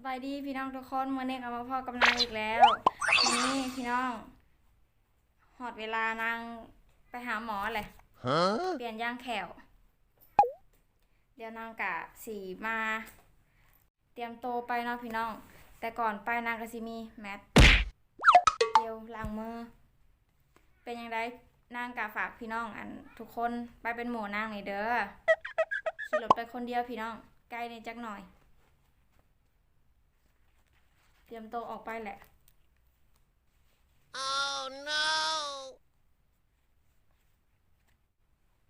สบายดีพี่น้องทุกคนมื่อนี้กับมาพ่อกำลังอีกแล้วนี่พี่น้องหอดเวลานางไปหาหมอเลย Huh? เปลี่ยนย่างแขวเดี๋ยวนางกะสีมา เตรียมโตวไปเนาะพี่น้อง แต่ก่อนไปนางกะสิมีแมทเดียวล้างมือ เป็นยังไงนางกะฝากพี่น้องอันทุกคนไปเป็นหมู่นางหน่อยเด้อขี่รถไปคนเดียวพี่น้องใกล้นี่จักหน่อย เตรียมโตวออกไปแหละ Oh no!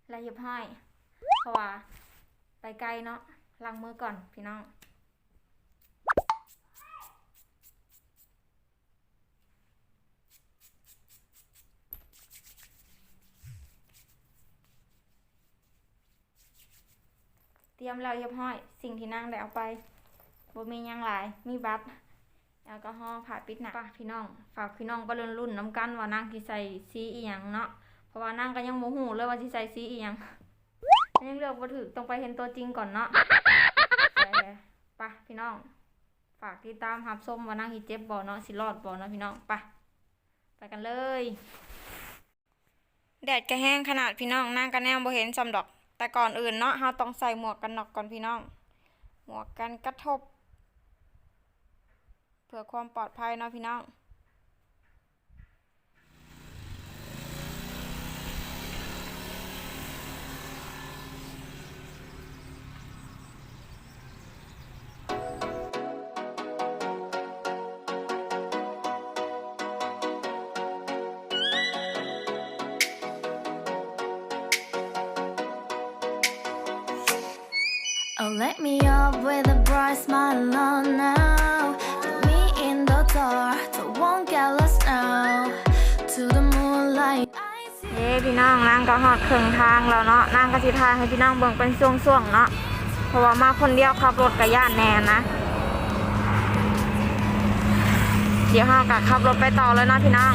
และหยิบให้เพราะว่าไปไกลเนาะล้างมือก่อนพี่น้อง เตรียมแล้วเรียบร้อย สิ่งที่นั่งได้เอาไปบ่มีหยังหลาย มีบัตร แอลกอฮอล์ผ่าปิดหนักพี่น้อง ฝากพี่น้องไปรุ่นรุ่นน้ำกันว่านั่งที่ใส่สีอีหยังเนาะ เพราะว่านั่งก็ยังโมโหเลยว่าที่ใส่สีอีหยังยังเลือกบ่ถือต้องไปเห็นตัวจริงก่อนเนาะไปเลยไปพี่น้อง ฝากติดตามรับส้มว่านั่งฮิเจ็บบ่เนาะสิรอดบ่เนาะพี่น้องไปไปกันเลย แดดก็แห้งขนาดพี่น้องนั่งกันแนวบ่เห็นซำดอก แต่ก่อนอื่นเนาะเราต้องใส่หมวกกันน็อกก่อนพี่น้อง หมวกกันกระทบ เพื่อความปลอดภัยนะพี่น้อง Oh, let me up with a bright smile on now. Put me in the dark, so won't get lost now. To the moonlight. I see เย้พี่น้องนางก็หอดครึ่งทางแล้วเนาะนางก็สิทายให้พี่น้องเบิ่งเป็นช่วงๆเนาะเพราะว่ามาคนเดียวขับรถกับย่านแน่นะ เดี๋ยวเฮาก็ขับรถไปต่อเลยเนาะพี่น้อง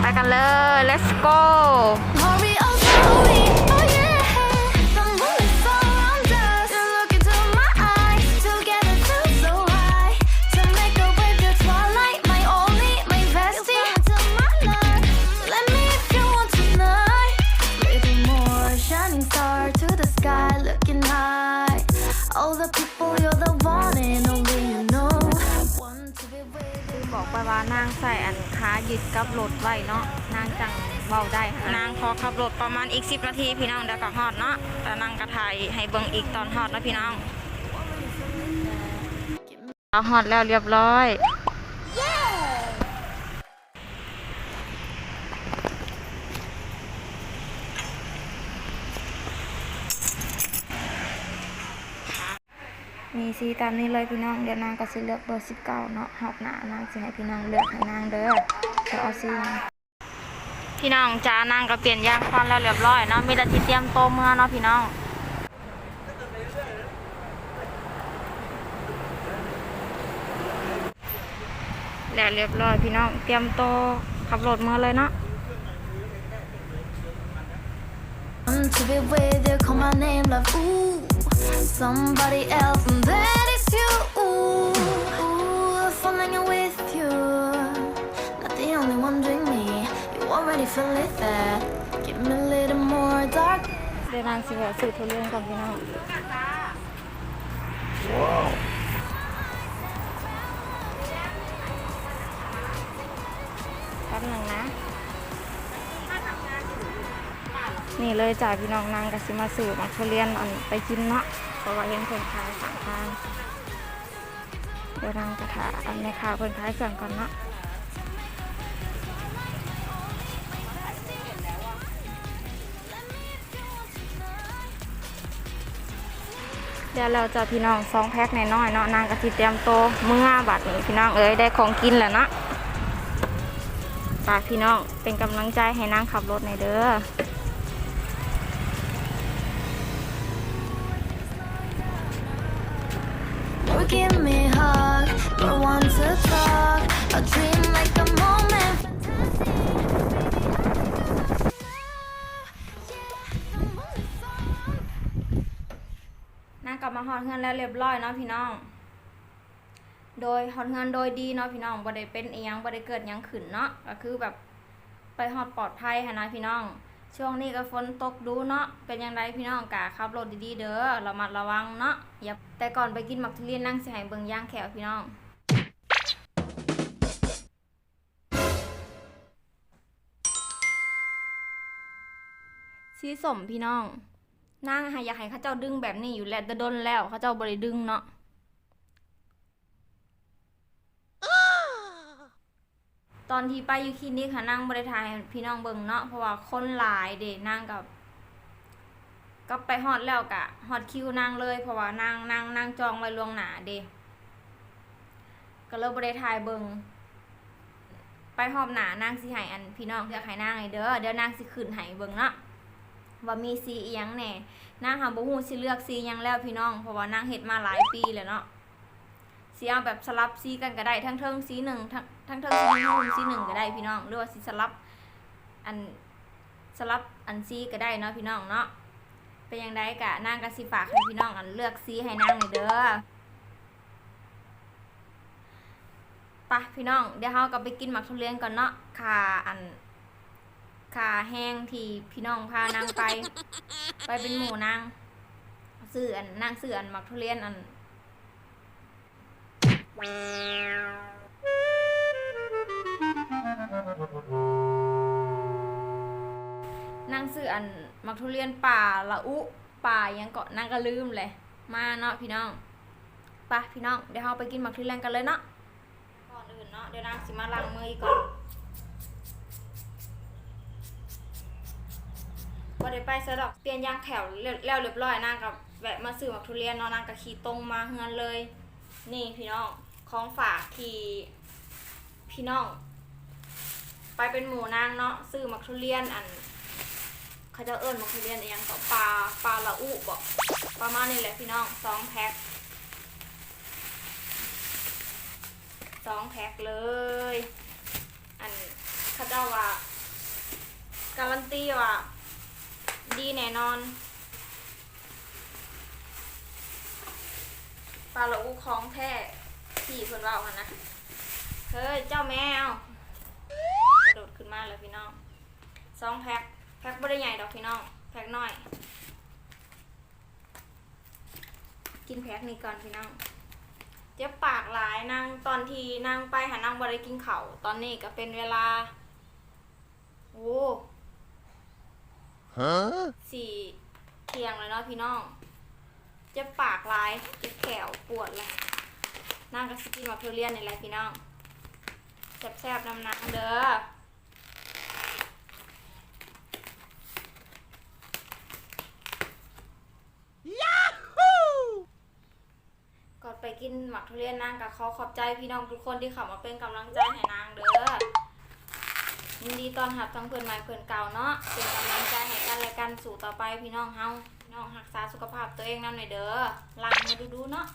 ไปกันเลย let's go รถไว้เนาะนางจังเบาได้ค่ะนางพอขับรถประมาณอีก10นาทีพี่น้องเดี๋ยวก็ฮอดเนาะแต่นางก็ถ่ายให้เบิ่งอีกตอนฮอดนะพี่น้องเอาฮอดแล้วเรียบร้อยมีสีตามนี้เลยพี่น้อง เดี๋ยวนางก็สิเลือกเบอร์สิบเก้าเนาะหอบหนานางสิให้พี่น้องเลือกให้นางเด้อ จะเอาสีหยังพี่น้องจ้านางก็เปลี่ยนยางควันแล้วเรียบร้อยเนาะมีแต่ที่เตรียมโตเมื่อเนาะพี่น้องแล้วเรียบร้อยพี่น้องเตรียมโตขับรถเมื่อเลยเนาะ To be with you, call my name, love. Ooh, somebody else, and that is you. Ooh, ooh, falling in with You already feel it there. Give me a little more dark. เดี๋ยวนางสิแวะซื้อทุเรียนก่อนพี่น้องแป๊บหนึ่งนะ นี่เลยจ่ายพี่น้องนางกับสิมาสื่อมาทุเรียนอันไปกินเนาะเพราะว่าเห็นคนขายสามทางเดี๋ยวนางกระถาอันแม่ค้าคนขายเครื่องก่อนเนาะ เดี๋ยวเราจะพี่น้องสองแพ็คน้อยเนาะนางกะทิเตรียมโตเมื่อบัดนี้พี่น้องเอ้ยได้ของกินแล้วเนาะฝากพี่น้องเป็นกำลังใจให้นางขับรถในเด้อ You give me กลับมาฮอดเฮือนแล้วเรียบร้อยเนาะพี่น้อง โดยฮอดเงินโดยดีเนาะพี่น้องบ่ได้เป็นเอียงบ่ได้เกิดยังขึ้นเนาะก็คือแบบไปฮอดปลอดภัยหันนะพี่น้อง ช่วงนี้ก็ฝนตกดูเนาะเป็นยังไงพี่น้องกะขับรถดีๆเด้อระมัดระวังเนาะอย่าแต่ก่อนไปกินหมักทุเรียนนั่งเสิให้เบิงย่างแขวพี่น้องสีสมพี่น้อง นางหาอยากให้เขาเจ้าดึงแบบนี้อยู่แล้วแต่ดนแล้วเขาเจ้าบริดึงเนาะตอนที่ไปอยู่คลินิกค่ะนั่งบริทายพี่น้องเบิงเนาะเพราะว่าคนหลายเด็นั่งกับก็ไปฮอดแล้วกะฮอดคิวนั่งเลย เพราะว่านั่งนั่งนั่งจองไว้ล่วงหน้าเดก็เลยบริทายเบิงไปหอบหนานั่งสิให้อันพี่น้องอยากให้นั่งให้เด้อเดี๋ยวนั่งสิขึ้นให้เบิงเนาะ ว่ามีสีอีหยังแหน่นางหาบ่ฮู้สิเลือกสีหยังแล้วพี่น้อง เพราะว่านางเฮ็ดมาหลายปีแล้วเนาะสิเอาแบบสลับสีกันก็ได้ทั้งเทิงสีหนึ่งทั้งทั้งเทิงสีหนึ่งสีหนึ่งก็ได้พี่น้อง หรือว่าสิสลับอันสลับอันสีก็ได้เนาะพี่น้องเนาะเป็นยังไงกะนางก็สิฝากให้พี่น้องอันเลือกสีให้นางหน่อยเด้อปะพี่น้องเดี๋ยวเฮาก็ไปกินหมักทุเรียนก่อนเนาะค่ะอัน ขาแห้งที่พี่น้องพานางไป ไปเป็นหมูนางซื้ออันนางซื้ออันมักทุเรียนอันนางซื้ออันมักทุเรียนป่าละอุป่ายังเกาะนางก็ลืมเลย มาเนาะพี่น้องไปะพี่น้องเดี๋ยวเราไปกินมักทุเรียนกันเลยเนาะก่อนอื่นเนาะเดี๋ยวนางสิมาล้างมือก่อน บ่ได้ไปซะดอกเปลี่ยนยางแถวแล้วแล้วเรียบร้อยนางกับแวะมาซื้อหมักทุเรียนเนาะนางก็ขี่ตรงมาเฮือนเลย นี่พี่น้องของฝากที่พี่น้อง ไปเป็นหมูนางเนาะซื้อหมักทุเรียนอันเขาจะเอิ้นหมักทุเรียนอยังต่อปลาปลาละอุบอกประมาณนี้แหละพี่น้องสองแพ็คสองแพ็คเลย อันเขาเจ้าว่าการันตีว่า ดีแน่นอนปลาละอูของแท้ที่เพิ่นว่ากันนะเฮ้ยเจ้าแมวกระโดดขึ้นมาเลยพี่น้องสองแพ็คแพ็คบ่ได้ใหญ่ดอกพี่น้องแพ็คน้อย กินแพ็คนี้ก่อนพี่น้องเจ็บปากหลายนางตอนทีนางไปหานางบ่ได้กินเขาตอนนี้ก็เป็นเวลาโอ้ Huh? สี่เที่ยงแล้วเนาะพี่น้องเจ็บปากร้ายเจ็บแขวปวดเลยนั่งกับสกินมาทุเรียนนี่แหละพี่น้องแซ่บๆน้ำหนักเด้อก่อนไปกินหมักทุเรียนนางกับขอขอบใจพี่น้องทุกคนที่เข้ามาเป็นกำลังใจให้นางเด้อ ยินดีตอนรับทั้งเพื่อนใหม่เพื่อนเก่าเนาะเป็นกำลังใจให้กันและกันสู่ต่อไปพี่น้องเฮาพี่น้องรักษาสุขภาพตัวเองนำหน่อยเด้อล้างมาดูดูๆเนาะ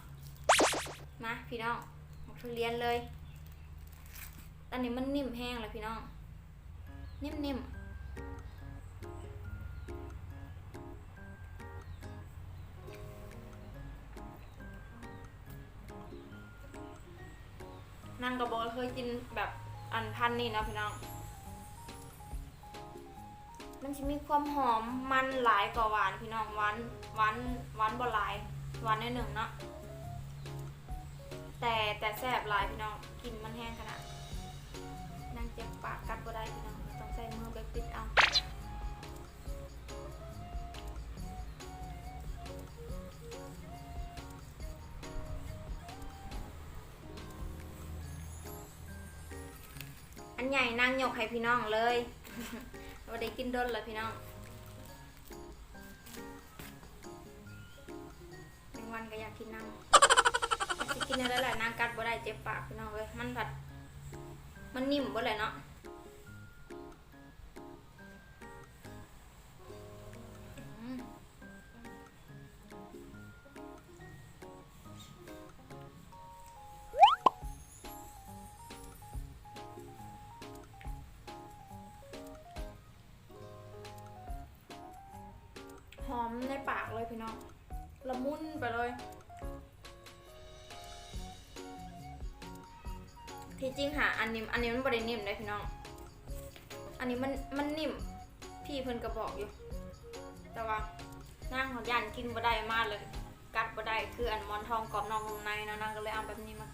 มาพี่น้องหมกทุเรียนเลยอันนี้มันนิ่มแห้งเลยพี่น้อง นิ่มๆนั่งกระบอกเคยกินแบบอันพันนี่เนาะพี่น้อง มันจะมีความหอมมันหลายกว่าหวานพี่น้องหวานหวานหวานบ่หลายหวานในหนึ่งเนาะแต่แต่แซ่บหลายพี่น้องกินมันแห้งขนาดนั่งเจ็บปากกัดบ่ได้พี่น้องต้องใส่มือไปปิดเอาอันใหญ่นั่งยกให้พี่น้องเลย เราได้กินด้นแล้วพี่น้องเป็นวันก็อยากกินน้ำจะกินอะไรแหละนางกัดบ่ได้เจ็บปากพี่น้องเลยมันผัด มันนิ่มบ่เลยเนาะ พี่น้องละมุนไปเลย ที่จริงค่ะอันนี้อันนี้มันบรินิ่มได้พี่น้อง อันนี้มันมันนิ่มพี่เพิ่นกระบอกอยู่ แต่ว่านั่งของยันกินบ่ได้มากเลย กัดบ่ได้คืออันมอนทองกรอบนองลมในเนาะนางก็เลยเอาแบบนี้มา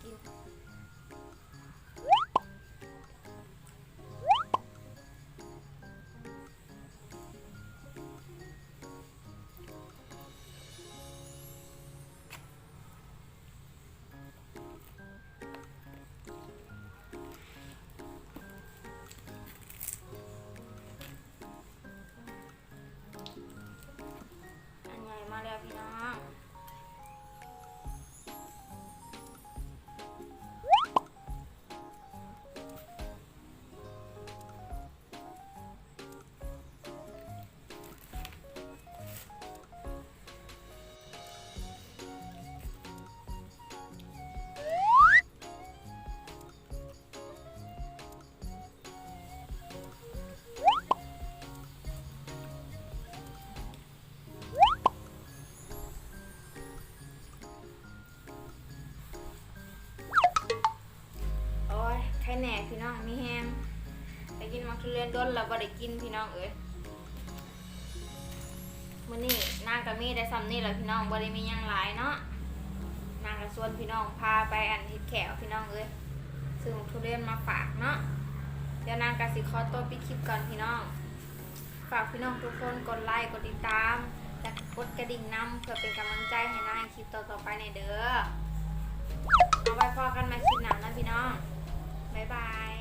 ให พี่น้องมีแฮงไปกินมักทุเรียนด้นแล้วบ่ได้กินพี่น้องเอ้ยมื้อนี้นางกับมีได้ซ้ำนี่แหละพี่น้องบ่ได้มีหยังหลายเนาะนางก็ชวนพี่น้องพาไปอันเฮ็ดแขวพี่น้องเอ้ยซื้อมักทุเรียนมาฝากเนาะเดี๋ยวนางก็สิขอตัวปิดคลิปก่อนพี่น้อง ฝากพี่น้องทุกคนกดไลค์กดติดตามและกดกระดิ่งนำเพื่อเป็นกำลังใจให้นางในคลิปต่อๆไปในเด้อเอาไว้พอกันมาคลิปหน้านะพี่น้อง บ๊ายบาย